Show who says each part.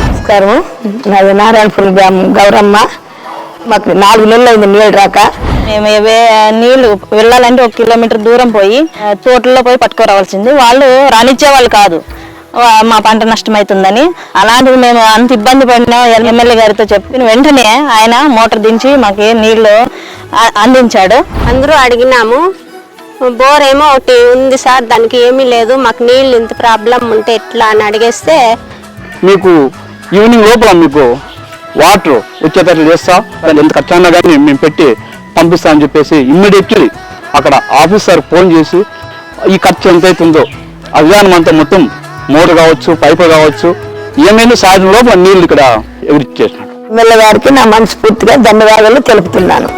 Speaker 1: నమస్కారం నాది నారాయణపురం గ్రామం. గౌరమ్మ మాకు నాలుగు నెలలు అయింది నీళ్ళు రాక.
Speaker 2: మేము నీళ్ళు నీళ్ళు వెళ్ళాలంటే ఒక కిలోమీటర్ దూరం పోయి తోటల్లో పోయి పట్టుకురావాల్సింది. వాళ్ళు రానిచ్చే వాళ్ళు కాదు. మా పంట నష్టమవుతుందని అలాంటిది మేము అంత ఇబ్బంది పడినా ఎమ్మెల్యే గారితో చెప్పిన వెంటనే ఆయన మోటార్ దించి మాకు నీళ్ళు అందించాడు.
Speaker 3: అందరూ అడిగినాము బోర్ ఏమో ఒకటి ఉంది సార్ దానికి ఏమీ లేదు మాకు నీళ్ళు ఇంత ప్రాబ్లం ఉంటే ఎట్లా? అని అడిగేస్తే
Speaker 4: మీకు ఈవినింగ్ లోపల మీకు వాటర్ వచ్చేటట్లు చేస్తా దాన్ని ఎంత ఖర్చు అయినా కానీ మేము పెట్టి పంపిస్తా అని చెప్పేసి ఇమ్మీడియట్లీ అక్కడ ఆఫీసర్ ఫోన్ చేసి ఈ ఖర్చు ఎంత అవుతుందో అభియానం అంతా మొత్తం మోటార్ కావచ్చు పైపు కావచ్చు ఏమైనా సాధన లోపల నీళ్ళు ఇక్కడ ఎవరిచ్చేసినాడు.
Speaker 1: ఎమ్మెల్యే గారికి నా మనస్ఫూర్తిగా ధన్యవాదాలు తెలుపుతున్నాను.